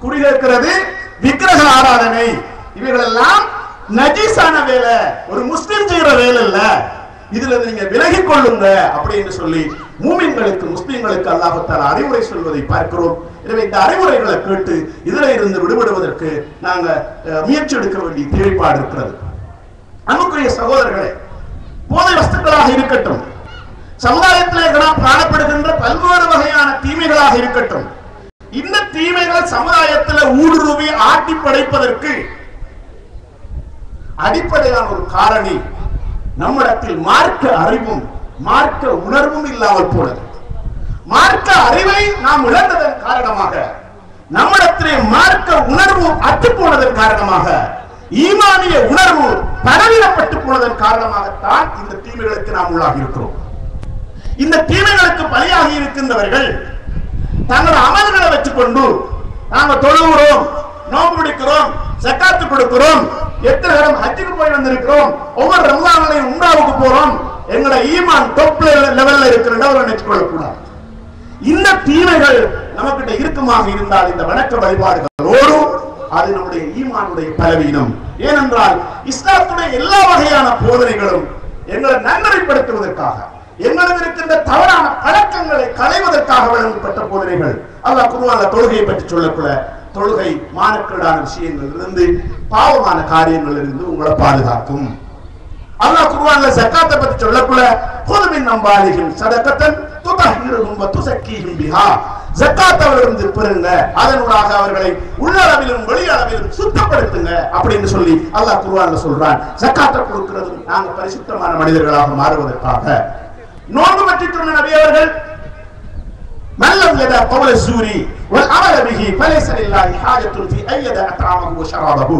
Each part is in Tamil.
குடியிருக்கிறது விக்கிரக ஆராதனை. இவைகளெல்லாம் நஜீஸான வேலை. ஒரு முஸ்லிம் செய்கிற வேலை இல்ல. இதுல நீங்க விலகி கொள்ளுங்க அப்படின்னு சொல்லி மூமின்களுக்கு முஸ்லிம்களுக்கு அல்லாஹத்தால் அறிவுரை சொல்வதை பார்க்கிறோம். எனவே இந்த அறிவுரைகளை கேட்டு இதுல இருந்து விடுபடுவதற்கு நாங்க அஹ், முயற்சி எடுக்க வேண்டிய தேவைப்பாடு இருக்கிறது. அன்புக்குரிய சகோதரர்களே போதை வஸ்துக்களாக இருக்கட்டும் சமுதாயத்திலே காணப்படுகின்ற பல்வேறு வகையான தீமைகளாக இருக்கட்டும் இந்த தீமைகள் சமுதாயத்தில் ஊடுருவி ஆட்டி படைப்பதற்கு அடிப்படையான ஒரு காரணி நம்மிடத்தில் மார்க்க அறிவும் மார்க்க உணர்வும் இல்லாமல் போனது. மார்க்க அறிவை நாம் இழந்ததன் காரணமாக நம்மிடத்திலே மார்க்க உணர்வு அற்று போனதன் காரணமாக ஈமானிய உணர்வு பரவிடப்பட்டு போனதன் காரணமாகத்தான் இந்த தீமைகளுக்கு நாம் உள்ளாகி இருக்கிறோம் இந்த தீமைகளுக்கு பலியாகி இருக்கின்றவர்கள் தங்கள் அமல்களை வச்சுக்கொண்டு நாங்க தொழுகிறோம் நோன்பு பிடிக்கிறோம் சக்காத்து கொடுக்கிறோம் எத்தனை நேரம் ஹஜ்ஜுக்கு போய் வந்திருக்கிறோம் ஒவ்வொரு ரம்லான்லையும் உண்டாவுக்கு போறோம் எங்களோட ஈமான் டொப் லெவல்ல இருக்கிற நினைச்சு கொள்ளக்கூடாது. இந்த தீமைகள் நமக்கிட்ட இருக்குமாக இருந்தால் இந்த வணக்க வழிபாடுகளோடு அது நம்முடைய ஈமானுடைய பலவீனம். ஏனென்றால் இஸ்லாத்துடைய எல்லா வகையான போதனைகளும் எங்களை நன்மைப்படுத்துவதற்காக. எங்களிடம் இருக்கின்ற தவறான பழக்கங்களை களைவதற்காக வழங்கப்பட்ட போதனைகள். அல்லாஹ் குருவான தொழுகையை பற்றி சொல்லக்குள்ள தொழுகை மானக்கேடான விஷயங்களில் பாவமான காரியங்களில் இருந்து உங்களை பாதுகாக்கும். அல்லாஹ் குர்ஆன்ல ஜகாத்தை பத்தி சொல்லக்குள்ள குல் மின் அம்வாலிஹிம் சதகத்தன் துதஹிருஹும் வ துஸக்கீஹிம் பிஹா. ஜகாத் அவர்களிருந்து பெறுங்க. அதனூடாக அவர்களை உள்ளளவிலும் வெளியளவிலும் சுத்தப்படுத்துங்க அப்படின்னு சொல்லி அல்லாஹ் குர்ஆன்ல சொல்றான். ஜகாத்தை கொடுக்கிறது நாங்க பரிசுத்தமான மனிதர்களாக மாறுவதற்காக. நோன்பு பற்றி சொன்ன நபி அவர்கள் மல்லம் எத பவுல சூரி வல் அமல பிஹி ஃபலைஸ லில்லாஹி ஹாஜத்துன் ஃபி அய்யத அத்ராமஹு ஷராபஹு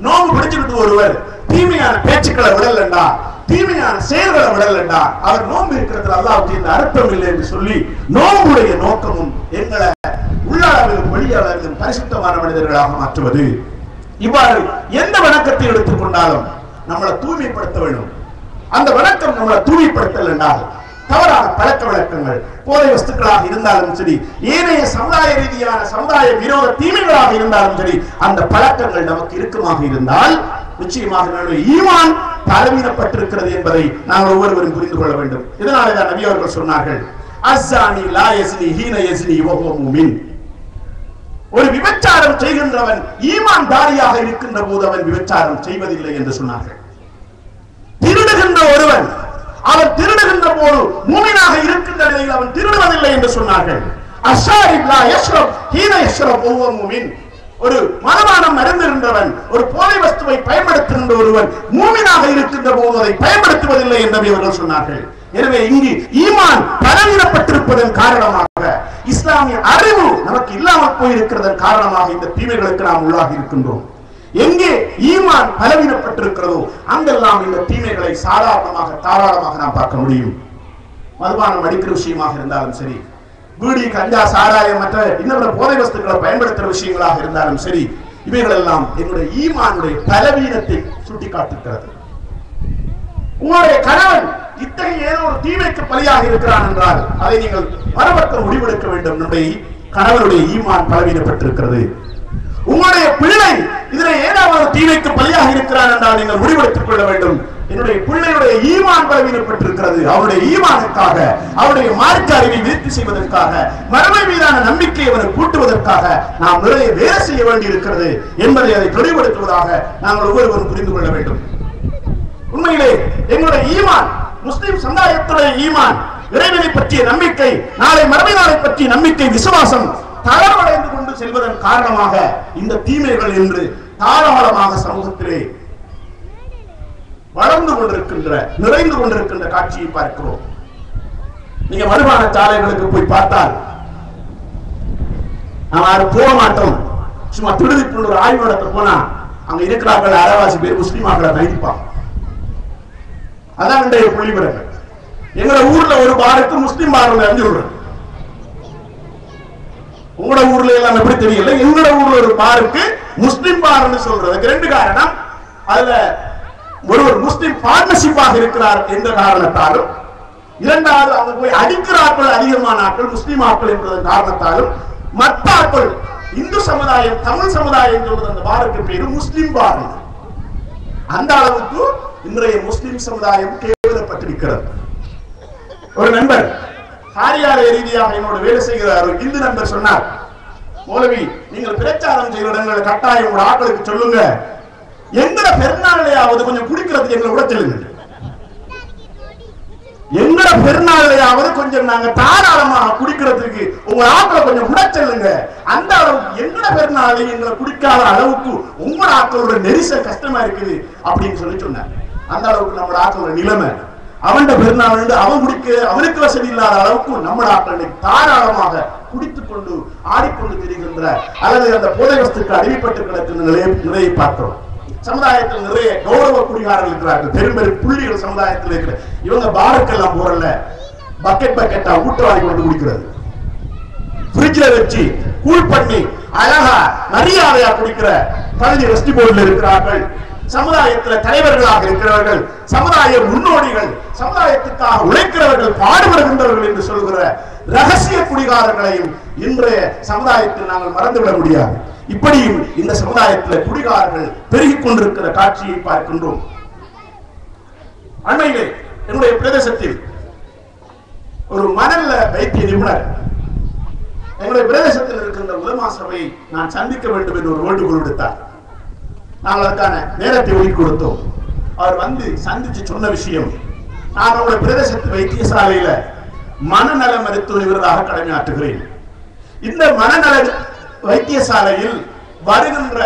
நோன்பு பிடிச்சிட்டு ஒருவர் தீமையான பேச்சுக்களை விடலண்டா தீமையான செயல்களை விடலண்டா அவர் நோன்பு இருக்கிறதுல அல்லாவுக்கு இந்த அர்த்தம் இல்லை என்று சொல்லி நோன்புடைய நோக்கமும் எங்களை உள்ளளவிலும் வெளியளவிலும் பரிசுத்தமான மனிதர்களாக மாற்றுவது இவ்வாறு எந்த வணக்கத்தை எடுத்துக்கொண்டாலும் நம்மளை தூய்மைப்படுத்த வேண்டும் அந்த வணக்கம் நம்மளை தூய்மைப்படுத்தல் என்றால் தவறான பழக்க வழக்கங்கள் போதை வஸ்துக்களாக இருந்தாலும் சரி ஏனைய சமுதாய ரீதியான சமுதாய விரோத தீமைகளாக இருந்தாலும் சரி அந்த பழக்கங்கள் நமக்கு இருக்குமாக இருந்தால் நிச்சயமாக ஈமான் பலவீனப்பட்டிருக்கிறது என்பதை நாங்கள் ஒவ்வொருவரும் புரிந்து கொள்ள வேண்டும். இதனாலே தான் நபி அவர்கள் சொன்னார்கள் அஸ்ஸானி லா யஸ்னி ஹீன யஸ்னி வஹுவ முமின். ஒரு விபச்சாரம் செய்கின்றவன் ஈமான் தாரியாக இருக்கின்ற போது அவன் விபச்சாரம் செய்வதில்லை என்று சொன்னார்கள். திருடுகின்ற ஒருவன் அவன் திருடுகின்ற போது மூமினாக இருக்கின்ற நிலையில் அவன் திருடுவதில்லை என்று சொன்னார்கள். ஹீன ஒவ்வொரு மூமின். ஒரு மதமானம் அறிந்திருந்தவன் ஒரு போதை வஸ்துவை பயன்படுத்துகின்ற ஒருவன் மூமினாக இருக்கின்ற போது அதை பயன்படுத்துவதில்லை என்று அவர்கள் சொன்னார்கள். எனவே இங்கு ஈமான் பலவீனப்பட்டிருப்பதன் காரணமாக இஸ்லாமிய அறிவு நமக்கு இல்லாமல் போயிருக்கிறதன் காரணமாக இந்த தீமைகளுக்கு நாம் உள்ளாகி இருக்கின்றோம். எங்கே ஈமான் பலவீனப்பட்டிருக்கிறதோ அங்கெல்லாம் இந்த தீமைகளை சாதாரணமாக தாராளமாக நாம் பார்க்க முடியும். மதுபானம் அடிக்கிற விஷயமாக இருந்தாலும் சரி பீடி கஞ்சா சாராயம் மற்ற இன்னொரு போதை வஸ்துக்களை பயன்படுத்துகிற விஷயங்களாக இருந்தாலும் சரி இவைகள் எல்லாம் என்னுடைய ஈமானுடைய பலவீனத்தை சுட்டிக்காட்டுகிறது. உங்களுடைய கணவன் இத்தகைய ஏதோ ஒரு தீமைக்கு பலியாக இருக்கிறான் என்றால் அதை நீங்கள் மறுபக்கம் முடிவெடுக்க வேண்டும். நம்முடைய கணவனுடைய ஈமான் பலவீனப்பட்டிருக்கிறது. உங்களுடைய பிள்ளை இதனை ஏதாவது தீமைக்கு பலியாக இருக்கிறான் என்றால் நீங்கள் முடிவெடுத்துக் கொள்ள வேண்டும். என்னுடைய பிள்ளையுடைய ஈமான் பலவீனப்பட்டிருக்கிறது. அவருடைய ஈமானுக்காக அவருடைய மார்க்க அறிவை விருத்தி செய்வதற்காக மரபை மீதான நம்பிக்கையை அவரை கூட்டுவதற்காக நாம் நிறைய வேலை செய்ய வேண்டி இருக்கிறது என்பதை அதை தெளிவுபடுத்துவதாக நாங்கள் ஒவ்வொருவரும் புரிந்து கொள்ள வேண்டும். உண்மையிலே எங்களுடைய ஈமான் முஸ்லிம் சமுதாயத்துடைய ஈமான் இறைவனை பற்றிய நம்பிக்கை நாளை மரபை நாளை பற்றிய நம்பிக்கை விசுவாசம் தளவடைந்து கொண்டு செல்வதன் காரணமாக இந்த தீமைகள் என்று தாராளமாக சமூகத்திலே வளர்ந்து கொண்டிருக்கின்ற நிறைந்து கொண்டிருக்கின்ற காட்சியை பார்க்கிறோம். நீங்க வருமான சாலைகளுக்கு போய் பார்த்தால் நாம் போக மாட்டோம். சும்மா திருடிப்பு ஒரு ஆய்வு நடத்த போனா அங்க இருக்கிறார்கள் அரைவாசி பேர் முஸ்லீமாக்களை கைதிப்பாங்க அதான் இன்றைய புள்ளிவிவரங்கள். எங்க ஊர்ல ஒரு பாருக்கு முஸ்லீம் பார் அஞ்சு விடுறேன் உங்களோட ஊர்ல எல்லாம் எப்படி தெரியல எங்களோட ஊர்ல ஒரு பாருக்கு முஸ்லிம் பார்னு சொல்றதுக்கு ரெண்டு காரணம். அதுல ஒருவர் முஸ்லிம் பார்ட்னர்ஷிப்பாக இருக்கிறார் என்ற காரணத்தாலும் இரண்டாவது அவங்க போய் அடிக்கிற ஆட்கள் அதிகமான ஆட்கள் முஸ்லிம் ஆட்கள் என்ற காரணத்தாலும் மற்ற ஆட்கள் இந்து சமுதாயம் தமிழ் சமுதாயம் சொல்றது அந்த பாருக்கு பேரு முஸ்லிம் பார் அந்த அளவுக்கு இன்றைய முஸ்லிம் சமுதாயம் கேவலப்பட்டிருக்கிறது. ஒரு நண்பர் காரியாலய ரீதியாக என்னோட வேலை செய்கிறார் இந்து நண்பர் சொன்னார் மௌலவி நீங்கள் பிரச்சாரம் செய்கிற இடங்களை கட்டாயம் உங்களோட ஆட்களுக்கு சொல்லுங்க. எங்கட பெருநாளையாவது கொஞ்சம் குடிக்கிறதுக்கு எங்களை விட சொல்லுங்க. எங்கட பெருநாளையாவது கொஞ்சம் நாங்க தாராளமாக குடிக்கிறதுக்கு உங்க ஆட்களை கொஞ்சம் விட சொல்லுங்க. அந்த அளவுக்கு எங்கட பெருநாளை எங்களை குடிக்காத அளவுக்கு உங்களோட ஆட்களோட நெரிசல் கஷ்டமா இருக்குது அப்படின்னு சொல்லி சொன்னார். அந்த அளவுக்கு நம்ம ஆட்களோட நிலைமை. அவன் பெருநாள் வந்து அவன் குடிக்க அவனுக்கு வசதி இல்லாத அளவுக்கு நம்ம ஆட்களை தாராளமாக குடித்துக் கொண்டு ஆடிக்கொண்டு திரிகின்ற அல்லது அந்த போதை வஸ்துக்கு அடிமைப்பட்டு கிடக்கின்ற நிலையை நிலையை பார்க்கிறோம். சமுதாயத்தில் நிறைய கௌரவ குடிகாரர்கள் இருக்கிறார்கள். பெரும்பெரும் புள்ளிகள் சமுதாயத்தில் இருக்கிற இவங்க பாருக்கெல்லாம் போறல பக்கெட் பக்கெட்டா ஊட்டவாடி கொண்டு குடிக்கிறது. ஃப்ரிட்ஜ்ல வச்சு கூல் பண்ணி அழகா மரியாதையா குடிக்கிற பகுதி ரெஸ்டி போர்டில் இருக்கிறார்கள். சமுதாயத்துல தலைவர்களாக இருக்கிறவர்கள் சமுதாய முன்னோடிகள் சமுதாயத்துக்காக உழைக்கிறவர்கள் பாடுபடுகின்றவர்கள் என்று சொல்கிற ரகசிய குடிகாரர்களையும் இன்றைய சமுதாயத்தில் நாங்கள் மறந்துவிட முடியாது. இப்படியும் இந்த சமுதாயத்தில் குடிகாரர்கள் பெருகிக் கொண்டிருக்கிற காட்சியை பார்க்கின்றோம். அண்மையிலே என்னுடைய பிரதேசத்தில் ஒரு மணல்ல வைத்திய நிபுணர் எங்களுடைய பிரதேசத்தில் இருக்கின்ற உலமா சபையை நான் சந்திக்க வேண்டும் என்று ஒரு வேண்டுகோள் விடுத்தார். நாங்கள் அதற்கான நேரத்தை ஒதுக்கி கொடுத்தோம். அவர் வந்து சந்திச்சு சொன்ன விஷயம் நான் உங்களுடைய பிரதேசத்து வைத்தியசாலையில மனநல மருத்துவ நிபுணராக கடமையாற்றுகிறேன். இந்த மனநல வைத்தியசாலையில் வருகின்ற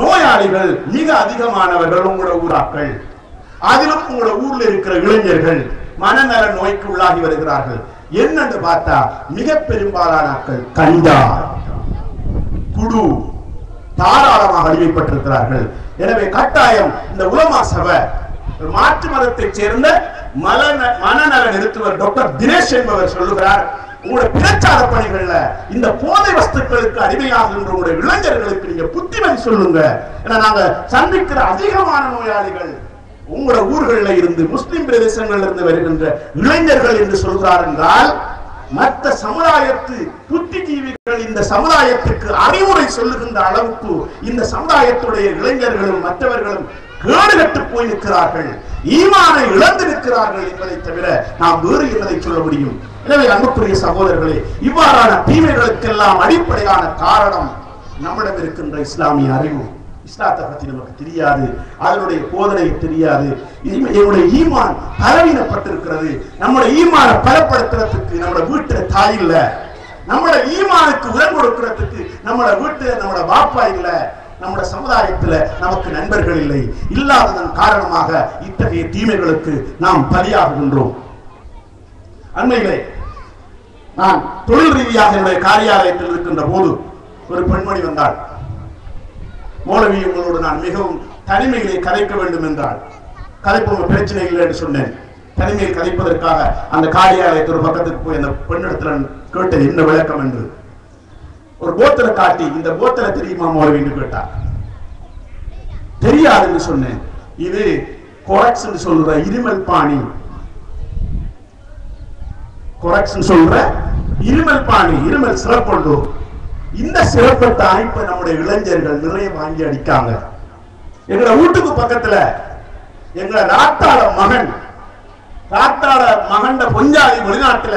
நோயாளிகள் மிக அதிகமானவர்கள் உங்களோட ஊராக்கள். அதிலும் உங்களோட ஊர்ல இருக்கிற இளைஞர்கள் மனநல நோய்க்கு உள்ளாகி வருகிறார்கள். என்னன்னு பார்த்தா மிக பெரும்பாலான ஆட்கள் கஞ்சா குடு. தாராளமாக அடிமைப்பட்டிருக்கிறார்கள் எனவே கட்டாயம் இந்த உலமா சபை மாற்று மதத்தைச் சேர்ந்த மலன மனநல நிறுத்துவர் டாக்டர் தினேஷ் என்பவர் சொல்லுகிறார் உங்களுடைய பிரச்சார பணிகள்ல இந்த போதை வஸ்துக்களுக்கு அடிமையாகின்ற உங்களுடைய இளைஞர்களுக்கு நீங்க புத்திமதி சொல்லுங்க. ஏன்னா நாங்க சந்திக்கிற அதிகமான நோயாளிகள் உங்களோட ஊர்களில் இருந்து முஸ்லிம் பிரதேசங்கள்ல இருந்து வருகின்ற இளைஞர்கள் என்று சொல்கிறார் என்றால் மற்ற சமுதாயத்து புத்திஜீவிகள் இந்த சமுதாயத்துக்கு அறிவுரை சொல்லுகின்ற அளவுக்கு இந்த சமுதாயத்துடைய இளைஞர்களும் மற்றவர்களும் கேடுகட்டு போயிருக்கிறார்கள். ஈமானை இழந்து என்பதை தவிர நாம் வேறு என்பதை சொல்ல முடியும்? எனவே அன்புக்குரிய சகோதரர்களே இவ்வாறான தீமைகளுக்கெல்லாம் அடிப்படையான காரணம் நம்மிடம் இருக்கின்ற இஸ்லாமிய அறிவு. இஸ்லாத்தை பத்தி நமக்கு தெரியாது. அதனுடைய போதனை தெரியாது. என்னுடைய ஈமான் பலவீனப்பட்டிருக்கிறது. நம்முடைய ஈமான பலப்படுத்துறதுக்கு நம்மளோட வீட்டுல தாய் இல்ல. நம்மளோட ஈமானுக்கு உரம் கொடுக்கிறதுக்கு நம்மளோட வீட்டுல நம்மளோட பாப்பா இல்லை. நம்முடைய சமுதாயத்துல நமக்கு நண்பர்கள் இல்லை. இல்லாததன் காரணமாக இத்தகைய தீமைகளுக்கு நாம் பலியாகுகின்றோம் அண்மையிலே நான் தொழில் ரீதியாக என்னுடைய காரியாலயத்தில் இருக்கின்ற போது ஒரு பெண்மணி வந்தாள். மௌலவி உங்களோடு நான் மிகவும் தனிமையிலே கதைக்க வேண்டும் என்றால் கதைப்போம் பிரச்சனை இல்லை என்று சொன்னேன். தனிமையில் கதைப்பதற்காக அந்த காரியாலயத்து ஒரு பக்கத்துக்கு போய் அந்த பெண்ணிடத்துல கேட்டது என்ன விளக்கம்? என்று. ஒரு போத்தலை காட்டி இந்த போத்தலை தெரியுமா? மௌலவி என்று கேட்டார் தெரியாதுன்னு சொன்னேன். இது கொரக்ஸ் சொல்ற இருமல் பாணி. கொரக்ஸ் சொல்ற இருமல் பாணி இருமல் சிறப்புண்டு. இந்த சிறப்பை அமைப்பை நம்முடைய இளைஞர்கள் நிறைய வாங்கி அடிக்காங்க. எங்களை வீட்டுக்கு பக்கத்துல எங்க ராத்தாள மகன் ராத்தாள மகன் பொஞ்சாதி வெளிநாட்டுல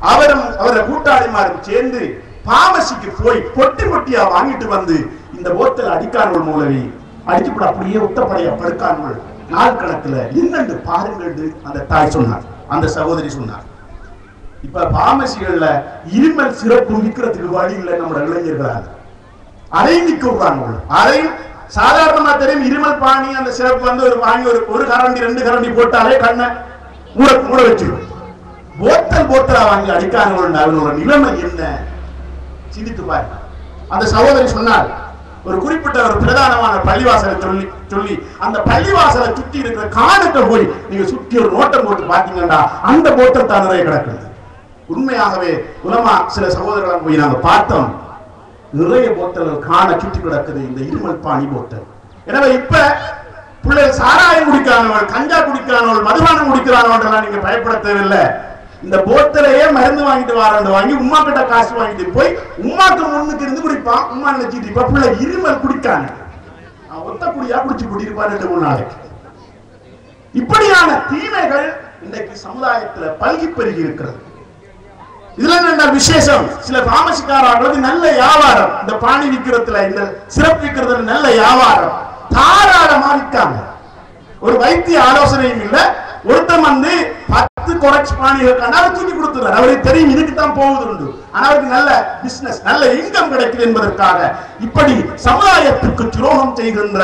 அவரும் அவர கூட்டாளிமாரும் சேர்ந்து பாமசிக்கு போய் பொட்டி பொட்டியா வாங்கிட்டு வந்து இந்த போத்தல் அடிக்கான்கள் மூலவி அடிச்சுப்பட அப்படியே உத்தப்படைய படுக்கான்கள் நாள் கணக்குல என்னென்று பாருங்கள் அந்த தாய் சொன்னார் அந்த சகோதரி சொன்னார். இப்ப பாமசிகள்ல இருமல் சிறப்பு விற்கிறதுக்கு வழி இல்லை நம்ம இளைஞர்களால். அதையும் விற்க விடுறாங்க அதையும் சாதாரணமா தெரியும் இருமல் பாணி அந்த சிறப்பு வந்து ஒரு வாங்கி ஒரு ஒரு கரண்டி ரெண்டு கரண்டி போட்டாலே கண்ணை மூட மூட வச்சிடும் போத்தல் போத்தலா வாங்கி அடிக்காங்க அவங்களோட நிலைமை என்ன? சிந்தித்து பாருங்க. அந்த சகோதரி சொன்னார் ஒரு குறிப்பிட்ட ஒரு பிரதானமான பள்ளிவாசலை சொல்லி சொல்லி அந்த பள்ளிவாசலை சுத்தி இருக்கிற காணத்தை போய் நீங்க சுத்தி ஒரு நோட்டம் போட்டு பாத்தீங்கன்னா அந்த போத்தல் தான் நிறைய கிடக்குது. உண்மையாகவே உலமா சில சகோதரர்கள் போய் நாங்க பார்த்தோம். நிறைய போத்தல்கள் காண சுற்றி கிடக்குது. இந்த இருமல் பாணி போத்தல் எனவே இப்ப பிள்ளைகள் சாராயம் குடிக்கிறானவள் கஞ்சா குடிக்கிறானவள் மதுபானம் குடிக்கிறானவன்றெல்லாம் நீங்க பயப்பட தேவையில்லை இந்த போத்தலையே மருந்து வாங்கிட்டு வாரண்டு வாங்கி உமா கிட்ட காசு வாங்கிட்டு போய் உமாக்கு முன்னுக்கு இருந்து குடிப்பான். உமா நினைச்சிட்டு இப்ப பிள்ளை இருமல் குடிக்காங்க அவன் ஒத்த குடியா குடிச்சு குடியிருப்பான் ரெண்டு மூணு நாளைக்கு. இப்படியான தீமைகள் இன்றைக்கு சமுதாயத்துல பல்கி பெருகி இருக்கிறது. இதுல என்ன விசேஷம்? சில தாமசிக்காரர்களுக்கு நல்ல வியாபாரம். இந்த பாணி விற்கிறதுல இந்த சிறப்பு விற்கிறதுல நல்ல வியாபாரம். தாராளமா விற்காங்க. ஒரு வைத்திய ஆலோசனையும் இல்ல. ஒருத்தன் வந்து பத்து குறைச்சி பாணிகள் கண்டா தூக்கி கொடுத்துறாரு அவருக்கு தெரியும் இதுக்கு தான் போகுது உண்டு ஆனா அவருக்கு நல்ல பிசினஸ் நல்ல இன்கம் கிடைக்குது என்பதற்காக இப்படி சமுதாயத்துக்கு துரோகம் செய்கின்ற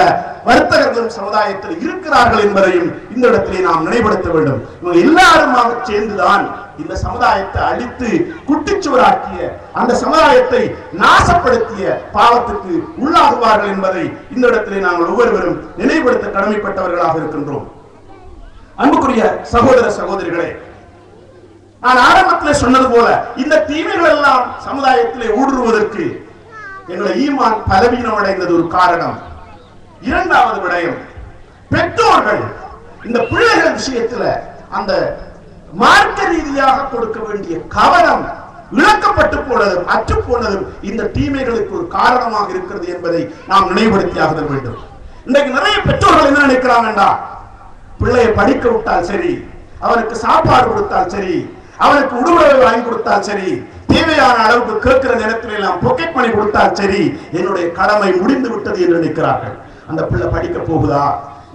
வர்த்தகர்களும் சமுதாயத்தில் இருக்கிறார்கள் என்பதையும் இந்த இடத்திலே நாம் நினைவுபடுத்த வேண்டும். இவங்க எல்லாருமாக சேர்ந்துதான் இந்த சமுதாயத்தை அழித்து குட்டிச்சுவராக்கிய அந்த சமுதாயத்தை நாசப்படுத்திய பாவத்துக்கு உள்ளாகுவார்கள் என்பதை இந்த இடத்திலே நாங்கள் ஒவ்வொருவரும் நினைவுபடுத்த கடமைப்பட்டவர்களாக இருக்கின்றோம். அன்புக்குரிய சகோதர சகோதரிகளே நான் ஆரம்பத்தில் சொன்னது போல இந்த தீமைகள் எல்லாம் சமுதாயத்திலே ஊடுருவதற்கு எங்களை ஈமான் பலவீனம் அடைந்தது ஒரு காரணம். இரண்டாவது விடயம் பெற்றோர்கள் இந்த பிள்ளைகள் விஷயத்துல அந்த மார்க்க ரீதியாக கொடுக்க வேண்டிய கவனம் இழக்கப்பட்டு போனதும் அற்று போனதும் இந்த தீமைகளுக்கு ஒரு காரணமாக இருக்கிறது என்பதை நாம் நினைவுபடுத்தியாக வேண்டும். இன்றைக்கு நிறைய பெற்றோர்கள் என்ன நினைக்கிறாங்கடா பிள்ளையை படிக்க விட்டால் சரி அவனுக்கு சாப்பாடு கொடுத்தால் சரி அவனுக்கு உடுவலை வாங்கி கொடுத்தால் சரி தேவையான அளவுக்கு கேட்கிற நேரத்தில் எல்லாம் பொக்கெட் மணி கொடுத்தால் சரி என்னுடைய கடமை முடிந்து விட்டது என்று நினைக்கிறார்கள். அந்த பிள்ளை படிக்க போகுதா?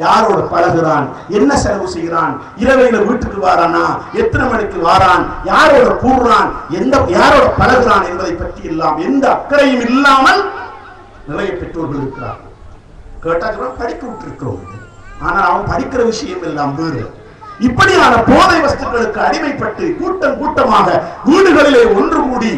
யாரோட பழகுறான்? என்ன செலவு செய்கிறான்? இரவையில வீட்டுக்கு வாரானா? எத்தனை மணிக்கு வாரான்? யாரோட கூடுறான்? எந்த யாரோட பழகுறான் என்பதை பற்றி எல்லாம் எந்த அக்கறையும் இல்லாமல் நிறைய பெற்றோர்கள் இருக்கிறார்கள். கேட்டா படிக்க விட்டுருக்கிறோம். ஆனால் அவன் படிக்கிற விஷயம் எல்லாம் வேறு. இப்படியான போதை வஸ்துக்களுக்கு அடிமைப்பட்டு கூட்டம் கூட்டமாக வீடுகளிலே ஒன்று கூடி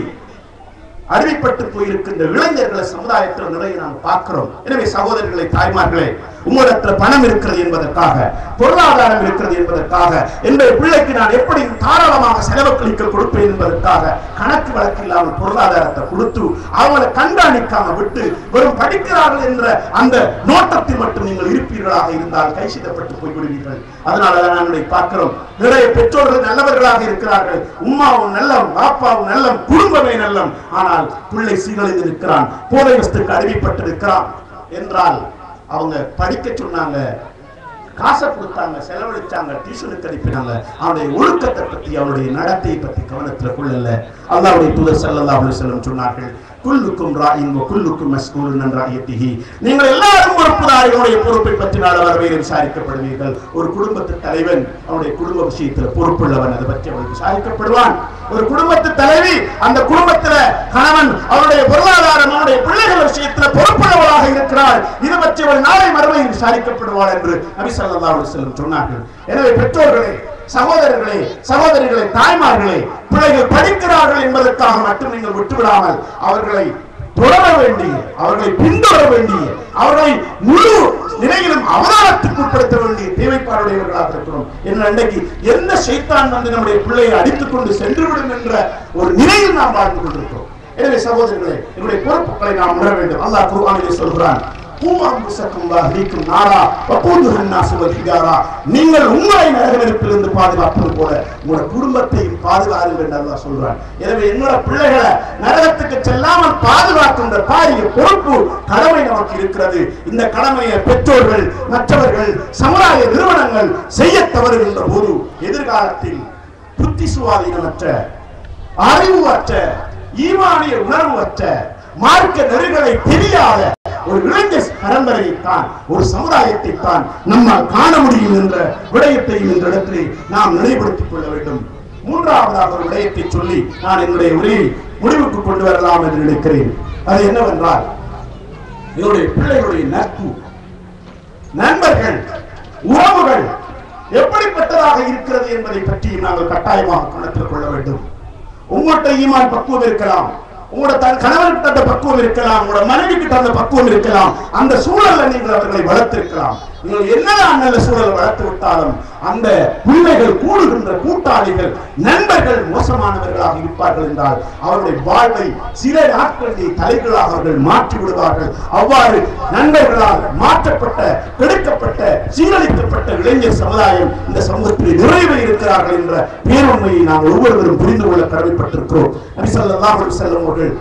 அடிமைப்பட்டு போயிருக்கின்ற இளைஞர்களை சமுதாயத்தில் நிறைய நாம் பார்க்கிறோம். எனவே சகோதரர்களை தாய்மார்களே உங்களிடத்தில் பணம் இருக்கிறது என்பதற்காக பொருளாதாரம் இருக்கிறது என்பதற்காக என்னுடைய பிள்ளைக்கு நான் எப்படி தாராளமாக செலவக்களிக்க கொடுப்பேன் என்பதற்காக கணக்கு வழக்கு இல்லாமல் பொருளாதாரத்தை கொடுத்து அவங்களை கண்காணிக்காம விட்டு வெறும் படிக்கிறார்கள் என்ற அந்த நோட்டத்தில் மட்டும் நீங்கள் இருப்பீர்களாக இருந்தால் கைசிதப்பட்டு போய்விடுவீர்கள். அதனாலதான் நாங்கள் பார்க்கிறோம். நிறைய பெற்றோர்கள் நல்லவர்களாக இருக்கிறார்கள். உம்மாவும் நல்லம் பாப்பாவும் நல்லம் குடும்பமே நல்லம். ஆனால் பிள்ளை சீரழிந்து நிற்கிறான். போதை வஸ்துக்கு அடிமைப்பட்டு என்றால் அவங்க படிக்க சொன்னாங்க காசை கொடுத்தாங்க செலவழிச்சாங்க டியூஷனுக்கு அனுப்பினாங்க. அவனுடைய ஒழுக்கத்தை பத்தி அவனுடைய நடத்தையை பத்தி கவனத்துல கொள்ளல அல்லாவுடைய தூதர் செல்லல்லா அலைஹி வஸல்லம் சொன்னார்கள் குல்லுக்கும் ராயின் குல்லுக்கும் மஸ்கூலுன் அன் நீங்கள் எல்லாரும் பொறுப்புதாரிகளுடைய பொறுப்பை பற்றி நாள வரவேறு விசாரிக்கப்படுவீர்கள். ஒரு குடும்பத்து தலைவன் அவனுடைய குடும்ப விஷயத்தில் பொறுப்புள்ளவன் அதை பற்றி அவன் விசாரிக்கப்படுவான். ஒரு குடும்பத்து தலைவி அந்த குடும்பத்துல கணவன் அவருடைய பொருளாதாரம் அவருடைய பிள்ளைகள் விஷயத்துல பொறுப்புள்ளவளாக இருக்கிறார் இது பற்றி அவள் நாளை மறுமையில் விசாரிக்கப்படுவாள் என்று நபி சல்லா அலைஹி சொன்னார்கள். எனவே பெற்றோர்களே சகோதரர்களே சகோதரிகளே தாய்மார்களே பிள்ளைகள் படிக்கிறார்கள் என்பதற்காக மட்டும் நீங்கள் விட்டுவிடாமல் அவர்களை தொடர வேண்டிய அவர்களை பின்தொடர வேண்டிய அவர்களை முழு நிலையிலும் அவதாரத்துக்கு உட்படுத்த வேண்டிய தேவைப்பாடுடையவர்களாக இருக்கிறோம். என்ன அன்றைக்கு எந்த சைத்தான் வந்து நம்முடைய பிள்ளையை அடித்துக் கொண்டு சென்றுவிடும் என்ற ஒரு நிலையில் நாம் வாழ்ந்து கொண்டிருக்கிறோம். எனவே சகோதரர்களே என்னுடைய பொறுப்புகளை நாம் உணர வேண்டும். அல்லாஹ் குருவானிலே சொல்கிறான் பூமாம்புசக்கும் வாஹ்லீக்கும் நாரா வகூதுஹன் நாசு வல் நீங்கள் உங்களை நரகநெருப்பிலிருந்து பாதுகாப்பது போல உங்களோட குடும்பத்தையும் பாதுகாருங்கள் என்று அல்லாஹ் சொல்றான். எனவே என்னோட பிள்ளைகளை நரகத்துக்கு செல்லாமல் பாதுகாக்கின்ற பாரிய பொறுப்பு கடமை நமக்கு இருக்கிறது. இந்த கடமையை பெற்றோர்கள் மற்றவர்கள் சமுதாய நிறுவனங்கள் செய்ய தவறுகின்ற போது எதிர்காலத்தில் புத்தி சுவாதீனமற்ற அறிவு அற்ற ஈமானிய உணர்வு அற்ற மார்க்க நெறிகளை தெரியாத ஒரு இளைஞர் பரம்பரையைத்தான் ஒரு சமுதாயத்தைத்தான் நம்மால் காண முடியும் என்ற விடயத்தையும் இந்த இடத்திலே நாம் நினைவுபடுத்திக் கொள்ள வேண்டும். மூன்றாவதாக ஒரு விடயத்தை சொல்லி நான் என்னுடைய உரையை முடிவுக்கு கொண்டு வரலாம் என்று நினைக்கிறேன். அது என்னவென்றால் என்னுடைய பிள்ளைகளுடைய நட்பு. நண்பர்கள் உறவுகள் எப்படிப்பட்டதாக இருக்கிறது என்பதை பற்றி நாங்கள் கட்டாயமாக கணக்கில் கொள்ள வேண்டும். உங்கள்கிட்ட ஈமான் பக்குவம் இருக்கலாம். உங்களோட தன் தந்த அந்த பக்குவம் இருக்கலாம் உங்களோட மனைவி கிட்ட அந்த பக்குவம் இருக்கலாம் அந்த சூழல்ல நீங்கள் அவர்களை வளர்த்திருக்கலாம். நீங்கள் என்னதான் நல்ல சூழல் வளர்த்து விட்டாலும் அந்த உண்மைகள் கூடுகின்ற கூட்டாளிகள் நண்பர்கள் மோசமானவர்களாக இருப்பார்கள் என்றால் அவருடைய வாழ்வை சில நாட்களிலே தலைகளாக அவர்கள் மாற்றி விடுவார்கள். அவ்வாறு நண்பர்களால் மாற்றப்பட்ட கெடுக்கப்பட்ட சீரழிக்கப்பட்ட இளைஞர் சமுதாயம் இந்த சமூகத்தில் நிறைவு இருக்கிறார்கள் என்ற பேருண்மையை நாம் ஒவ்வொருவரும் புரிந்து கொள்ள கடமைப்பட்டிருக்கிறோம். நபி ஸல்லல்லாஹு அலைஹி அவர்கள்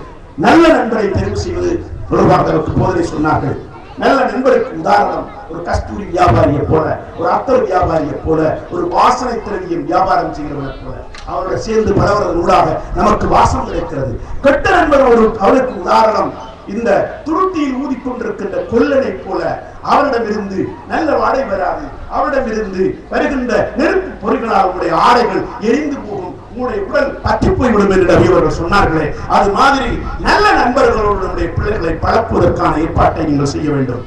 நல்ல நண்பரை தெரிவு செய்வது தொடர்பாக போதனை சொன்னார்கள். நல்ல நண்பருக்கு உதாரணம். ஒரு கஸ்தூரி வியாபாரியை போல ஒரு அத்தர் வியாபாரியை போல ஒரு வாசனை திரவியம் வியாபாரம் செய்கிறவனை போல. அவரோட சேர்ந்து பரவுறது ஊடாக நமக்கு வாசம் கிடைக்கிறது. கெட்ட நண்பர் ஒரு அவருக்கு உதாரணம். இந்த துருட்டியில் ஊதிக்கொண்டிருக்கின்ற கொல்லனை போல அவரிடமிருந்து நல்ல வாடை வராது. அவரிடமிருந்து வருகின்ற நெருப்பு பொறிகளால் உங்களுடைய ஆடைகள் எரிந்து போகும் உங்களுடைய உடல் பற்றி போய்விடும் என்று நபி சொன்னார்களே. அது மாதிரி நல்ல நண்பர்களோடு நம்முடைய பிள்ளைகளை பழப்புவதற்கான ஏற்பாட்டை நீங்கள் செய்ய வேண்டும்.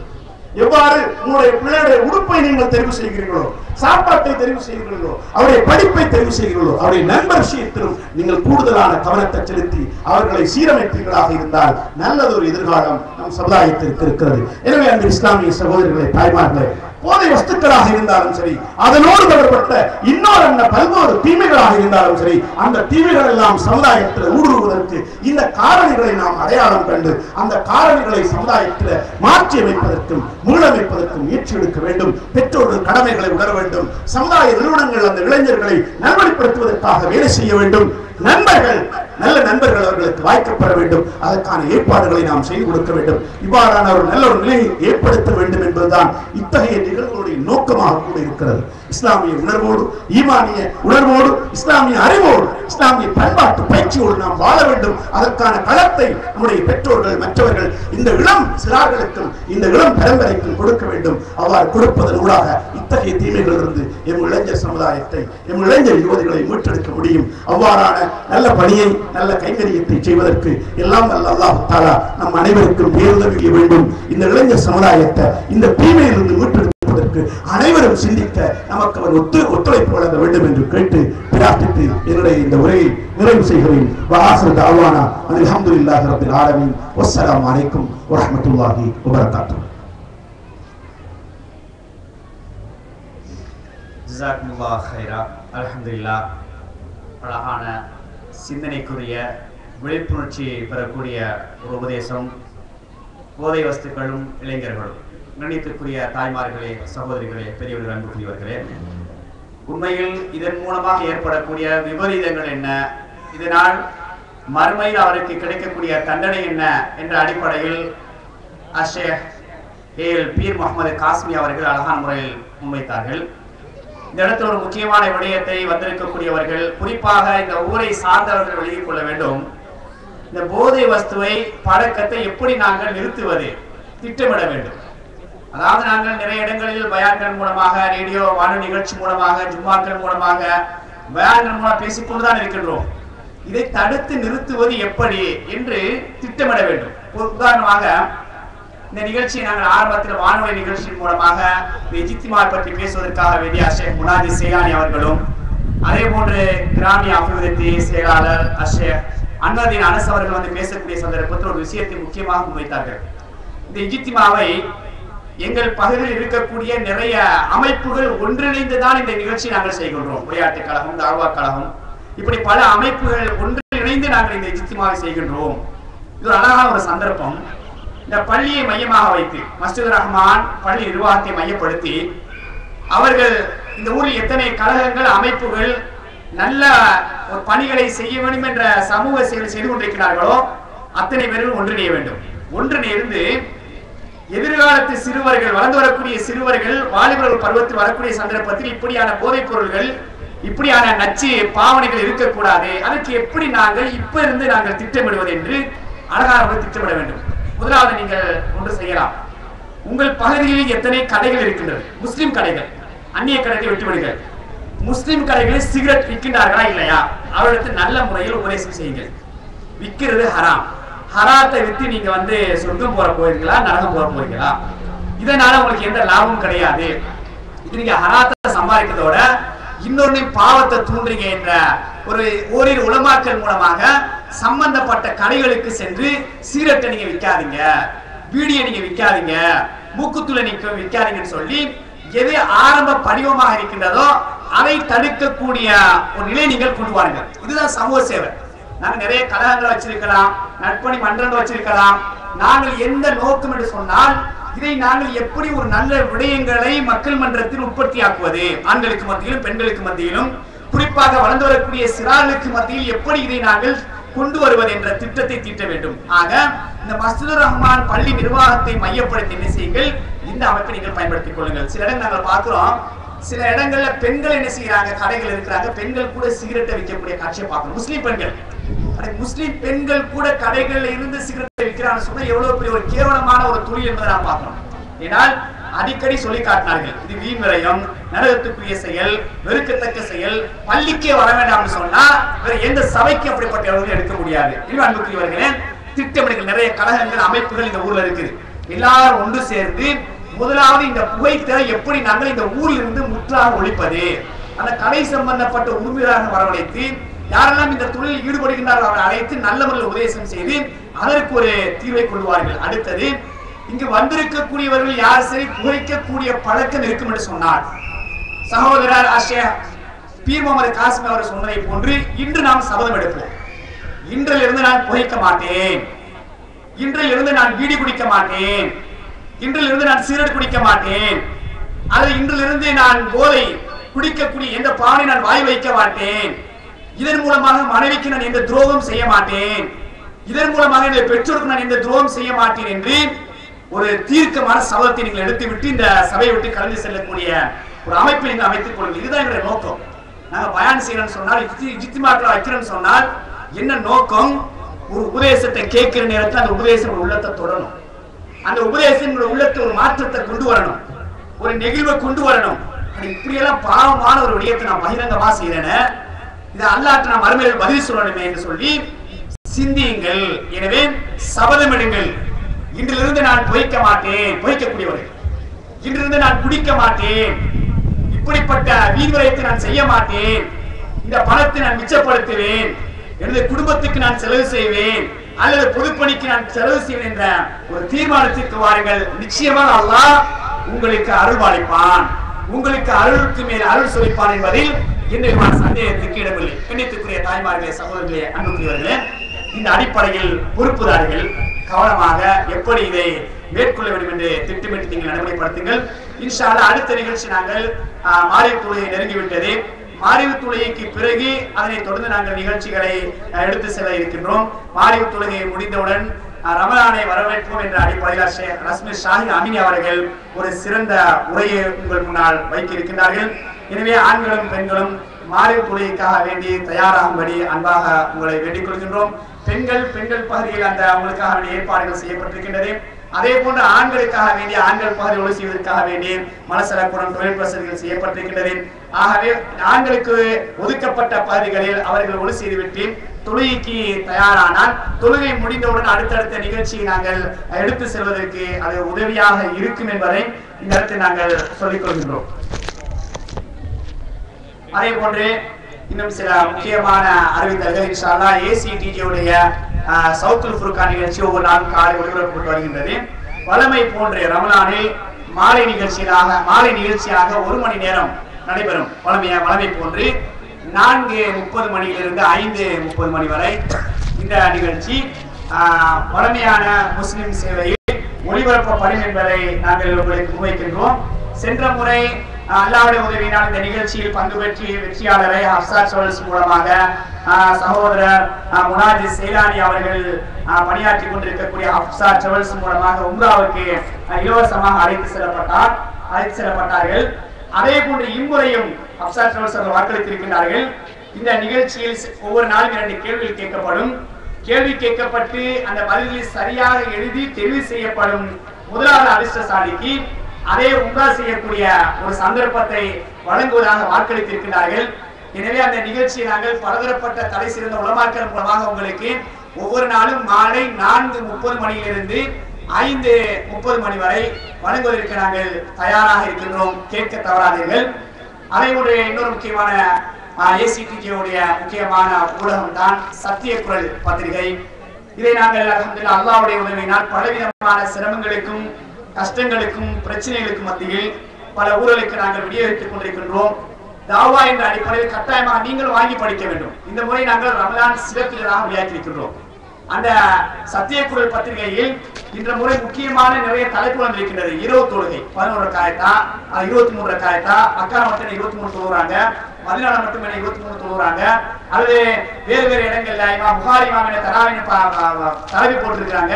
எவ்வாறு உங்களுடைய பிள்ளையுடைய உடுப்பை நீங்கள் தெரிவு செய்கிறீர்களோ சாப்பாட்டை தெரிவு செய்கிறீர்களோ அவருடைய படிப்பை தெரிவு செய்கிறீர்களோ அவருடைய நண்பர் விஷயத்திலும் நீங்கள் கூடுதலான கவனத்தை செலுத்தி அவர்களை சீரமைப்பீர்களாக இருந்தால் நல்லதொரு எதிர்காலம் நம் சமுதாயத்திற்கு இருக்கிறது. எனவே அந்த இஸ்லாமிய சகோதரிகளை தாய்மார்களை போதை வஸ்துக்களாக இருந்தாலும் சரி அதனோடு தொடர்பட்ட இன்னொரு என்ன பல்வேறு தீமைகளாக இருந்தாலும் சரி அந்த தீமைகள் எல்லாம் சமுதாயத்தில் ஊடுருவதற்கு இந்த காரணிகளை நாம் அடையாளம் கண்டு அந்த காரணிகளை சமுதாயத்தில் மாற்றி அமைப்பதற்கும் மீளமைப்பதற்கும் முயற்சி எடுக்க வேண்டும் பெற்றோர்கள் கடமைகளை உணர வேண்டும் சமுதாய நிறுவனங்கள் அந்த இளைஞர்களை நல்வழிப்படுத்துவதற்காக வேலை செய்ய வேண்டும். நண்பர்கள் நல்ல நண்பர்கள் அவர்களுக்கு வாய்க்கப்பட வேண்டும். அதற்கான ஏற்பாடுகளை நாம் செய்து கொடுக்க வேண்டும். இவ்வாறான ஒரு நல்ல ஒரு நிலையை ஏற்படுத்த வேண்டும் என்பதுதான் இத்தகைய நிகழ்வுகளுடைய நோக்கமாக கூட இருக்கிறது. இஸ்லாமிய உணர்வோடு ஈமானிய உணர்வோடு இஸ்லாமிய அறிவோடு இஸ்லாமிய பண்பாட்டு பயிற்சியோடு நாம் வாழ வேண்டும். அதற்கான களத்தை நம்முடைய பெற்றோர்கள் மற்றவர்கள் இந்த இளம் சிறார்களுக்கும் இந்த இளம் பரம்பரைக்கும் கொடுக்க வேண்டும். அவ்வாறு கொடுப்பதன் ஊடாக இத்தகைய தீமைகளிலிருந்து எம் இளைஞர் சமுதாயத்தை எம் இளைஞர் யுவதிகளை மீட்டெடுக்க முடியும். அவ்வாறான நல்ல பணியை நல்ல கைங்கரியத்தை செய்வதற்கு எல்லாம் நல்ல அல்லாஹ் தாலா நம் அனைவருக்கும் பேருதவி வேண்டும். இந்த இளைஞர் சமுதாயத்தை இந்த தீமையிலிருந்து மீட்டெடுப்பதற்கு அனைவரும் சிந்திக்க நமக்கு அவர் ஒத்து ஒத்துழைப்பு வழங்க வேண்டும் என்று கேட்டு பிரார்த்தித்து என்னுடைய இந்த உரையை நிறைவு செய்கிறேன். வஹாசல் தாவானா இல்லாஹ் ரபில் ஆலமின். வசலாம் அலைக்கும் வரமத்துல்லாஹி வபரகாத்துஹு. ஜிசாக்முல்லா ஹைரா அல்ஹம்துலில்லா அழகான சிந்தனைக்குரிய விழிப்புணர்ச்சியை பெறக்கூடிய ஒரு உபதேசம் போதை வஸ்துக்களும் இளைஞர்களும். கணித்திற்குரிய தாய்மார்களே சகோதரிகளே பெரியவர்கள் அன்புக்குரியவர்களே உண்மையில் இதன் மூலமாக ஏற்படக்கூடிய விபரீதங்கள் என்ன? இதனால் மறுமையில் அவருக்கு கிடைக்கக்கூடிய தண்டனை என்ன? என்ற அடிப்படையில் அஷேக் எல் பீர் முகமது காஸ்மி அவர்கள் அழகான முறையில் முன்வைத்தார்கள். இந்த இடத்துல ஒரு முக்கியமான விடயத்தை வந்திருக்கக்கூடியவர்கள் குறிப்பாக இந்த ஊரை சார்ந்தவர்கள் வெளியே கொள்ள வேண்டும். இந்த போதை வஸ்துவை பழக்கத்தை எப்படி நாங்கள் நிறுத்துவது? திட்டமிட வேண்டும். அதாவது நாங்கள் நிறைய இடங்களில் பயான்கள் மூலமாக ரேடியோ வானொலி நிகழ்ச்சி மூலமாக ஜும்மாக்கள் மூலமாக பயான்கள் மூலம் பேசிக்கொண்டுதான் இருக்கின்றோம். இதை தடுத்து நிறுத்துவது எப்படி என்று திட்டமிட வேண்டும். உதாரணமாக இந்த நிகழ்ச்சியை நாங்கள் ஆரம்பத்தில் வானொலி நிகழ்ச்சியின் மூலமாக எஜித்திமார் பற்றி பேசுவதற்காக வேண்டிய அஷேக் முனாதி சேலானி அவர்களும் அதே போன்று கிராமிய அபிவிருத்தி செயலாளர் அஷேக் அன்வர்தீன் அனஸ் அவர்கள் வந்து பேசக்கூடிய சந்தர்ப்பத்தில் ஒரு விஷயத்தை முக்கியமாக முன்வைத்தார்கள். இந்த இஜித்திமாவை எங்கள் பகுதியில் இருக்கக்கூடிய நிறைய அமைப்புகள் ஒன்றிணைந்து தான் இந்த நிகழ்ச்சியை நாங்கள் செய்கின்றோம். விளையாட்டுக் கழகம் தாழ்வா கழகம் இப்படி பல அமைப்புகள் ஒன்றிணைந்து நாங்கள் இந்த இஜித்திமாவை செய்கின்றோம். இது ஒரு அழகான ஒரு சந்தர்ப்பம். இந்த பள்ளியை மையமாக வைத்து மஸ்ஜித் ரஹ்மான் பள்ளி நிர்வாகத்தை மையப்படுத்தி அவர்கள் இந்த ஊரில் எத்தனை கழகங்கள் அமைப்புகள் நல்ல ஒரு பணிகளை செய்ய வேண்டும் என்ற சமூக செயல் செய்து கொண்டிருக்கிறார்களோ அத்தனை பேரும் ஒன்றிணைய வேண்டும். ஒன்றிணைந்து எதிர்காலத்து சிறுவர்கள் வளர்ந்து வரக்கூடிய சிறுவர்கள் வாலிபர்கள் பருவத்தில் வரக்கூடிய சந்தர்ப்பத்தில் இப்படியான போதைப் பொருள்கள் இப்படியான நச்சு பாவனைகள் இருக்கக்கூடாது. அதற்கு எப்படி நாங்கள் இப்ப இருந்து நாங்கள் திட்டமிடுவது என்று அழகாக திட்டமிட வேண்டும். முதலாவது நீங்கள் ஒன்று செய்யலாம். உங்கள் பகுதியில் எத்தனை கடைகள் இருக்கின்றது முஸ்லிம் கடைகள் அந்நிய கடைகளை விட்டுவிடுங்கள் முஸ்லிம் கடைகளில் சிகரெட் விற்கின்றார்களா இல்லையா? அவர்களுக்கு நல்ல முறையில் உபதேசம் செய்யுங்கள். விற்கிறது ஹராம். ஹராத்தை விற்று நீங்க வந்து சொர்க்கம் போற போறீங்களா? நரகம் போற போறீங்களா? இதனால உங்களுக்கு எந்த லாபமும் கிடையாது. இது நீங்க ஹராத்தை சம்பாதிக்கிறதோட இன்னொன்னு பாவத்தை தூண்டுறீங்க என்ற ஒரு ஓரிரு உலமாக்கல் மூலமாக சம்பந்தப்பட்ட கடைகளுக்கு சென்று சீரட்டை நீங்க விற்காதீங்க பீடியை நீங்க விற்காதீங்க மூக்குத்துல நீங்க விற்காதீங்கன்னு சொல்லி எது ஆரம்ப படிவமாக இருக்கின்றதோ அதை தடுக்கக்கூடிய ஒரு நிலை நீங்கள் கொண்டு வாருங்க. இதுதான் சமூக சேவை. நாங்கள் நிறைய கழகங்கள் வச்சிருக்கலாம் நட்பணி மன்றங்கள் வச்சிருக்கலாம். நாங்கள் எந்த நோக்கம் என்று சொன்னால் இதை நாங்கள் எப்படி ஒரு நல்ல விடயங்களை மக்கள் மன்றத்தில் உற்பத்தியாக்குவது? ஆண்களுக்கு மத்தியிலும் பெண்களுக்கு மத்தியிலும் குறிப்பாக வளர்ந்து வரக்கூடிய சிறார்களுக்கு மத்தியில் எப்படி இதை நாங்கள் கொண்டு வருவது என்ற திட்டத்தை தீட்ட வேண்டும். ஆக இந்த மசூதுர் ரஹ்மான் பள்ளி நிர்வாகத்தை மையப்படுத்தி என்ன செய்யுங்கள்? இந்த அமைப்பை நீங்கள் பயன்படுத்திக் கொள்ளுங்கள். சில இடங்கள் நாங்கள் பார்க்கிறோம். சில இடங்கள்ல பெண்கள் என்ன செய்யறாங்க? கடைகள் இருக்கிறாங்க. பெண்கள் கூட சிகரெட்டை விற்கக்கூடிய காட்சியை பார்க்கணும் முஸ்லீம் பெண்கள். முஸ்லீம் பெண்கள் கூட கடைகள்ல இருந்து சிகரெட்டை விற்கிறான்னு சொன்னா எவ்வளவு பெரிய ஒரு கேவலமான ஒரு தொழில் என்பதை நான் பார்க்கணும் ஏனால் அடிக்கடி சொல்லி காட்டினார்கள். இது வீண் விரயம் நரகத்துக்குரிய செயல் வெறுக்கத்தக்க செயல் பள்ளிக்கே வர வேண்டாம்னு சொன்னா வேற எந்த சபைக்கு அப்படிப்பட்ட எடுக்க முடியாது. இது அன்புக்குரியவர்களே திட்டமிடுகள் நிறைய கழகங்கள் அமைப்புகள் இந்த ஊர்ல இருக்குது. எல்லாரும் ஒன்று சேர்ந்து முதலாவது இந்த புகைத்தை எப்படி நாங்கள் இந்த ஊரில் இருந்து முற்றாக ஒழிப்பது? அந்த கலை சம்பந்தப்பட்ட உரிமையாக வரவழைத்து யாரெல்லாம் இந்த தொழிலில் ஈடுபடுகின்றார்கள் அவரை அழைத்து நல்ல முறையில் உபதேசம் செய்து அதற்கு ஒரு தீர்வை கொள்வார்கள் அடுத்தது இங்கு வந்திருக்கக்கூடியவர்கள் யார் சரி புகைக்கக்கூடிய பழக்கம் இருக்கும் என்று சொன்னார். சகோதரர் ஆஷியா பீர் முகமது காசிம் அவர் சொன்னதை போன்று இன்று நாம் சபதம் எடுப்போம். இன்றிலிருந்து நான் புகைக்க மாட்டேன். இன்றிலிருந்து நான் வீடு குடிக்க மாட்டேன். இன்றிலிருந்து நான் சிகரெட் குடிக்க மாட்டேன். அல்லது இன்றிலிருந்து நான் போதை குடிக்கக்கூடிய எந்த பானை நான் வாய் வைக்க மாட்டேன். இதன் மூலமாக மனைவிக்கு நான் எந்த துரோகம் செய்ய மாட்டேன். இதன் மூலமாக என்னுடைய பெற்றோருக்கு நான் எந்த துரோகம் செய்ய மாட்டேன் என்று ஒரு தீர்க்கமான சபதத்தை நீங்கள் எடுத்து விட்டு இந்த சபையை விட்டு கலந்து செல்லக்கூடிய ஒரு அமைப்பை நீங்கள் அமைத்துக் கொள்ளுங்கள். இதுதான் என்னுடைய நோக்கம். நாங்க பயன் செய்யறோம்னு சொன்னால் இஜ்தி- இஜ்திமாக்களை வைக்கிறோம்னு சொன்னால் என்ன நோக்கம்? ஒரு உபதேசத்தை கேட்கிற நேரத்தில் அந்த உபதேசம் உள்ளத்தை தொடரும் அந்த உபதேசம் உள்ளத்தை ஒரு மாற்றத்தை கொண்டு வரணும். ஒரு நெகிழ்வை கொண்டு வரணும். அது இப்படியெல்லாம் பாவமான ஒரு விடயத்தை நான் பகிரங்கமா செய்யறேன்னு இதை அல்லாட்ட நான் மறுமையில் பதில் சொல்லணுமே என்று சொல்லி சிந்தியுங்கள். எனவே சபதமிடுங்கள் இன்றிலிருந்து நான் பொய்க்க மாட்டேன். பொய்க்கக்கூடியவர்கள். இன்றிலிருந்து நான் குடிக்க மாட்டேன். இப்படிப்பட்ட வீண்வரையத்தை நான் செய்ய மாட்டேன். இந்த பணத்தை நான் மிச்சப்படுத்துவேன். எனது குடும்பத்துக்கு நான் செலவு செய்வேன். அல்லது பொதுப்பணிக்கு நான் செலவு செய்வேன் என்ற ஒரு தீர்மானத்திற்கு வாருங்கள். நிச்சயமாக அல்லாஹ் உங்களுக்கு அருள் பாலிப்பான். உங்களுக்கு அருளுக்கு மேல் அருள் சொலிப்பான் என்பதில் என்னை சந்தேகத்துக்கு இடமில்லை. கண்ணியத்துக்குரிய தாய்மார்களே சகோதரர்களே அன்புக்குரியவர்களே இந்த அடிப்படையில் பொறுப்புதாரிகள் கவனமாக எப்படி இதை மேற்கொள்ள வேண்டும் என்று திட்டமிட்டு நீங்கள் நடைமுறைப்படுத்துங்கள். இன்ஷால அடுத்த நிகழ்ச்சி நாங்கள் மாறிய தொழுகை நெருங்கிவிட்டது. மாறிவு துளையைக்கு பிறகு அதனை தொடர்ந்து நாங்கள் நிகழ்ச்சிகளை எடுத்து செல்ல இருக்கின்றோம். மாறிவு துளையை முடிந்தவுடன் ரமலானை வரவேற்போம் என்ற அடிப்படையில் ரஷ்மி ரஸ்மி ஷாஹின் அமினி அவர்கள் ஒரு சிறந்த உரையை உங்கள் முன்னால் வைக்க இருக்கின்றார்கள் எனவே ஆண்களும் பெண்களும் மாலை புலிக்காக வேண்டி தயாராகும்படி அன்பாக உங்களை வேண்டிக் கொள்கின்றோம். பெண்கள் பெண்கள் பகுதியில் அந்த அவங்களுக்காக வேண்டிய ஏற்பாடுகள் செய்யப்பட்டிருக்கின்றது. அதே போன்று ஆண்களுக்காக வேண்டிய ஆண்கள் பகுதி ஒளி செய்வதற்காக வேண்டிய மனசலக்குடன் தொழில் வசதிகள் செய்யப்பட்டிருக்கின்றது. ஆகவே ஆண்களுக்கு ஒதுக்கப்பட்ட பகுதிகளில் அவர்கள் ஒளி செய்துவிட்டு தொழுகைக்கு தயாரானால் தொழுகை முடிந்தவுடன் அடுத்தடுத்த நிகழ்ச்சியை நாங்கள் எடுத்து செல்வதற்கு அது உதவியாக இருக்கும் என்பதை இந்த இடத்தில் நாங்கள் சொல்லிக் கொள்கின்றோம். அதே போன்று இன்னும் சில முக்கியமான அறிவித்தல்கள் இன்ஷால்லா ஏசிடிஜியுடைய சவுத்துல் ஃபுர்கா நிகழ்ச்சி ஒவ்வொரு நாளும் காலை ஒளிபரப்பப்பட்டு வருகின்றது. வளமை போன்று ரமலானில் மாலை நிகழ்ச்சியாக மாலை நிகழ்ச்சியாக ஒரு மணி நேரம் நடைபெறும். வளமையா வளமை போன்று நான்கு முப்பது மணியிலிருந்து ஐந்து முப்பது மணி வரை இந்த நிகழ்ச்சி வளமையான முஸ்லிம் சேவையில் ஒளிபரப்பப்படும் என்பதை நாங்கள் உங்களுக்கு முன்வைக்கின்றோம். சென்ற முறை அல்லாவுடைய உதவியினால் இந்த நிகழ்ச்சியில் பங்கு பெற்று வெற்றியாளரை ஹப்சா சோல்ஸ் மூலமாக சகோதரர் முனாஜி சேலானி அவர்கள் பணியாற்றி கொண்டிருக்கக்கூடிய ஹப்சா டிராவல்ஸ் மூலமாக உம்ராவுக்கு இலவசமாக அழைத்து செல்லப்பட்டார் அழைத்து செல்லப்பட்டார்கள். அதே போன்று இம்முறையும் ஹப்சா டிராவல்ஸ் அவர்கள் வாக்களித்திருக்கிறார்கள் இந்த நிகழ்ச்சியில் ஒவ்வொரு நாளும் இரண்டு கேள்விகள் கேட்கப்படும். கேள்வி கேட்கப்பட்டு அந்த பதில்களை சரியாக எழுதி தெரிவு செய்யப்படும் முதலாவது அதிர்ஷ்டசாலிக்கு அதே உண்டா செய்யக்கூடிய ஒரு சந்தர்ப்பத்தை வழங்குவதாக வாக்களித்திருக்கிறார்கள் எனவே அந்த நிகழ்ச்சியை நாங்கள் பலதரப்பட்ட தடை சிறந்த உளமாக்கல் மூலமாக உங்களுக்கு ஒவ்வொரு நாளும் மாலை நான்கு முப்பது மணியிலிருந்து ஐந்து முப்பது மணி வரை வழங்குவதற்கு நாங்கள் தயாராக இருக்கின்றோம். கேட்க தவறாதீர்கள். அதை போன்று இன்னொரு முக்கியமான ஏசிடிஜியுடைய முக்கியமான ஊடகம் தான் சத்திய குரல் பத்திரிகை. இதை நாங்கள் அல்ஹம்துலில்லாஹ் உதவினால் உதவியினால் பலவிதமான சிரமங்களுக்கும் கஷ்டங்களுக்கும் பிரச்சனைகளுக்கும் மத்தியில் பல ஊர்களுக்கு நாங்கள் விநியோகித்துக் கொண்டிருக்கின்றோம். தாவா என்ற அடிப்படையில் கட்டாயமாக நீங்கள் வாங்கி படிக்க வேண்டும். இந்த முறை நாங்கள் ரமலான் சிறப்பிலாக விளையாட்டிருக்கின்றோம். அந்த சத்தியக்குரல் பத்திரிகையில் இந்த முறை முக்கியமான நிறைய தலைப்பு இருக்கின்றது இரவு தொழுகை பதினோரு காயத்தா இருபத்தி மூணு காயத்தா அக்கா மட்டும் இருபத்தி மூணு தொழுகிறாங்க மதினால மட்டும் என்ன இருபத்தி மூணு தொழுகிறாங்க அல்லது வேறு வேறு இடங்கள்ல இமாம் புகாரி இமாம் என தராவின் தலைவி போட்டிருக்கிறாங்க.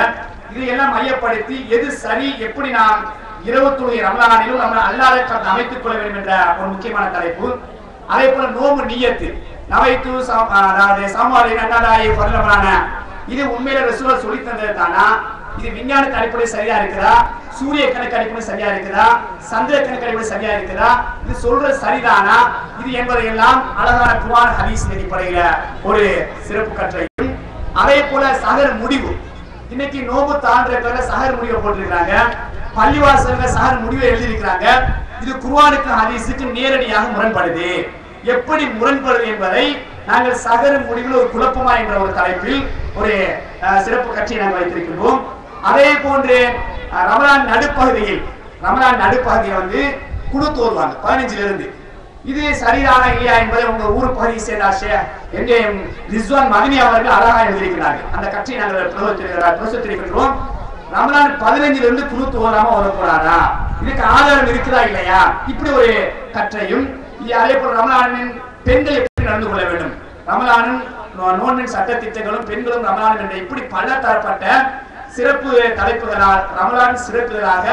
இதையெல்லாம் மையப்படுத்தி எது சரி எப்படி நாம் இரவு தொழுகை ரமலானிலும் நம்ம அல்லாத அமைத்துக் கொள்ள வேண்டும் என்ற ஒரு முக்கியமான தலைப்பு. அதே போல நோம்பு நியத்து. நவைத்து சாம்- அதாவது சாமாரி பரலமான இது உண்மையில ரசூலா சொல்லி தந்தது தானா? இது விஞ்ஞானத்து அடிப்படை சரியா இருக்குதா? சூரிய கணக்கு அடிப்படை சரியா இருக்குதா? சந்திர கணக்கு அடிப்படை சரியா இருக்குதா? இது சொல்றது சரிதானா? இது என்பதையெல்லாம் அழகான குமார் ஹரீஸ் அடிப்படையில ஒரு சிறப்பு கற்றையும் அதே போல சகர் முடிவு இன்னைக்கு நோம்பு தாண்ட பேர்ல சஹர் முடிவை போட்டிருக்கிறாங்க. பள்ளிவாசல்ல சஹர் முடிவை எழுதியிருக்கிறாங்க. இது குர்ஆனுக்கு ஹதீஸுக்கு நேரடியாக முரண்படுது. எப்படி முரண்படுது என்பதை நாங்கள் சகர முடிவில் ஒரு குழப்பமா என்ற ஒரு தலைப்பில் ஒரு அஹ், சிறப்பு கட்சியை நாங்கள் வைத்திருக்கின்றோம். அதே போன்று ரமலான் நடுப்பகுதியில் ரமலான் நடுப்பகுதியில் வந்து குழு தோல்வாங்க பதினஞ்சுல இருந்து இது சரிதானா இல்லையா என்பதை உங்க ஊர் பகுதியை சேர்ந்த ஷே- எங்கே ரிஸ்வான் மதினி அவர்கள் அழகாக எழுதியிருக்கிறார்கள். அந்த கட்சியை நாங்கள் பிரசுத்திருக்கின்றோம் ரமலான் பதினஞ்சுல இருந்து குழு தோறாம வரக்கூடாதா இதுக்கு ஆதாரம் இருக்குதா இல்லையா? இப்படி ஒரு கற்றையும் அதே போல ரமலானின் பெண்கள் எப்படி நடந்து கொள்ள வேண்டும்? ரமலானும் நோன்பின் சட்ட திட்டங்களும் பெண்களும் ரமலான் என்ற இப்படி பல தரப்பட்ட சிறப்பு தலைப்புகளால் ரமலான் சிறப்புகளாக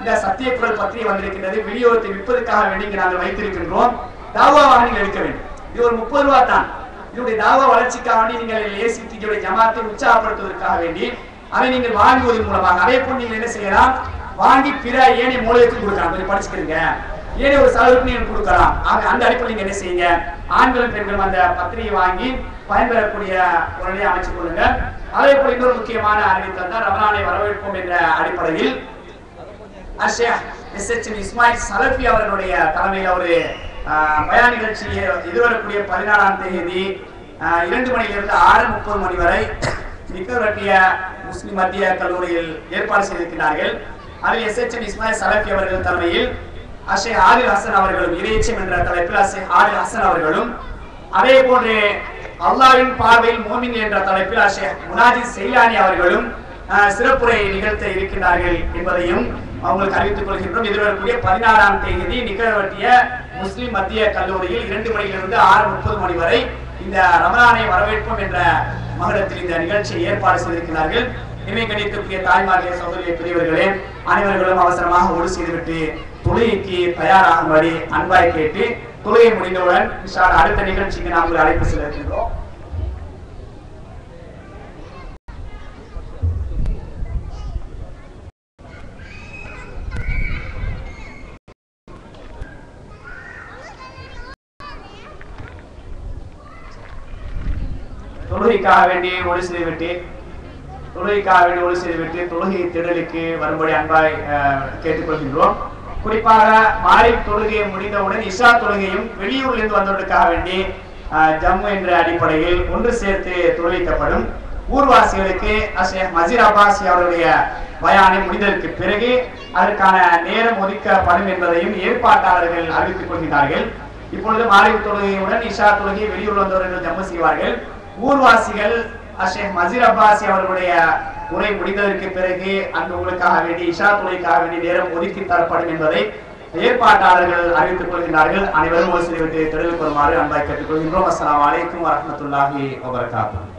இந்த சத்தியக்குரல் பற்றி வந்திருக்கின்றது. விநியோகத்தை விற்பதற்காக வேண்டி இங்கு நாங்கள் வைத்திருக்கின்றோம். தாவாவாக நீங்கள் எடுக்க வேண்டும். இது ஒரு முப்பது ரூபா தான். இதனுடைய தாவா வளர்ச்சிக்காக வேண்டி நீங்கள் ஏசிடிஜுடைய ஜமாத்தை உற்சாகப்படுத்துவதற்காக வேண்டி அதை நீங்கள் வாங்குவதன் மூலமாக அதே போல் நீங்கள் என்ன செய்யலாம்? வாங்கி பிற ஏனைய மூலைக்கு கொடுக்கலாம். கொஞ்சம் படிச்சுக்கிறீங்க ஏனைய ஒரு சதவீதம் நீங்கள் கொடுக்கலாம். ஆக அந்த அடிப்படையில் நீங்க என்ன செய்யுங்க? ஆண்களும் பெண்களும் அந்த பத்திரிகை வாங்கி பயன்பெறக்கூடிய உடனே அமைச்சு கொள்ளுங்க அதே போல் இன்னொரு முக்கியமான அறிவித்தல் தான் ரமணானை வரவேற்போம் என்ற அடிப்படையில் இஸ்மாயில் சலபி அவர்களுடைய தலைமையில் ஒரு ஆஹ், நிகழ்ச்சி எதிர்வரக்கூடிய பதினாலாம் தேதி இரண்டு மணியிலிருந்து ஆறு முப்பது மணி வரை நிக்கவரட்டிய முஸ்லிம் மத்திய கல்லூரியில் ஏற்பாடு செய்திருக்கிறார்கள். அதில் எஸ் எச் இஸ்மாயில் சலபி அவர்கள் தலைமையில் அஷே ஆதில் ஹசன் அவர்களும் இறைச்சம் என்ற தலைப்பில் அஷே ஆதில் ஹசன் அவர்களும் அதே போன்று அல்லாவின் பார்வையில் மோமின் என்ற தலைப்பில் அஷே முனாஜி செய்யானி அவர்களும் சிறப்புரை நிகழ்த்த இருக்கிறார்கள் என்பதையும் அவங்களுக்கு அறிவித்துக் கொள்கின்றோம். எதிர்வரக்கூடிய பதினாறாம் தேதி நிகழ்வட்டிய முஸ்லிம் மத்திய கல்லூரியில் இரண்டு மணியிலிருந்து ஆறு முப்பது மணி வரை இந்த ரமலானை வரவேற்போம் என்ற மகடத்தில் இந்த நிகழ்ச்சியை ஏற்பாடு செய்திருக்கிறார்கள். இமை கணித்துக்குரிய தாய்மார்களே சகோதரிய பெரியவர்களே அனைவர்களும் அவசரமாக ஒடு செய்துவிட்டு தொழுகைக்கு தயாராகும்படி அன்பாய் கேட்டு தொழுகை முடிந்தவுடன் அடுத்த நிகழ்ச்சிக்கு நாங்கள் அழைப்பு செல்ல இருக்கின்றோம் தொழுகைக்காக வேண்டி ஒளி செய்துவிட்டு தொழுகைக்காக வேண்டி ஒளி செய்துவிட்டு தொழுகை திடலுக்கு வரும்படி அன்பாய் கேட்டுக்கொள்கின்றோம். குறிப்பாக மாலை தொழுகை முடிந்தவுடன் இஷா தொழுகையும் வெளியூரிலிருந்து வந்தவர்களுக்காக வேண்டி ஜம்மு என்ற அடிப்படையில் ஒன்று சேர்த்து தொழுவிக்கப்படும். ஊர்வாசிகளுக்கு அஷேக் மசீர் அப்பாசி அவருடைய பயானை முடிந்ததற்கு பிறகு அதற்கான நேரம் ஒதுக்கப்படும் என்பதையும் ஏற்பாட்டாளர்கள் அறிவித்துக் கொள்கிறார்கள் இப்பொழுது மாலை தொழுகையுடன் இஷா தொழுகை வெளியூர் வந்தவர்கள் ஜம்மு செய்வார்கள். ஊர்வாசிகள் அஷேக் மசீர் அப்பாசி அவர்களுடைய உரை முடிந்ததற்கு பிறகு அந்த உங்களுக்காக வேண்டி இஷா துணைக்காக வேண்டி நேரம் ஒதுக்கி தரப்படும் என்பதை ஏற்பாட்டாளர்கள் அறிவித்துக் கொள்கின்றார்கள். அனைவரும் ஒரு சிலவற்றை தெரிவிக் கொள்ளுமாறு அன்பாய் கேட்டுக் கொள்கின்றோம் அஸ்லாம் அலைக்கும் வரமத்துல்லாஹி வபரகாத்துஹு.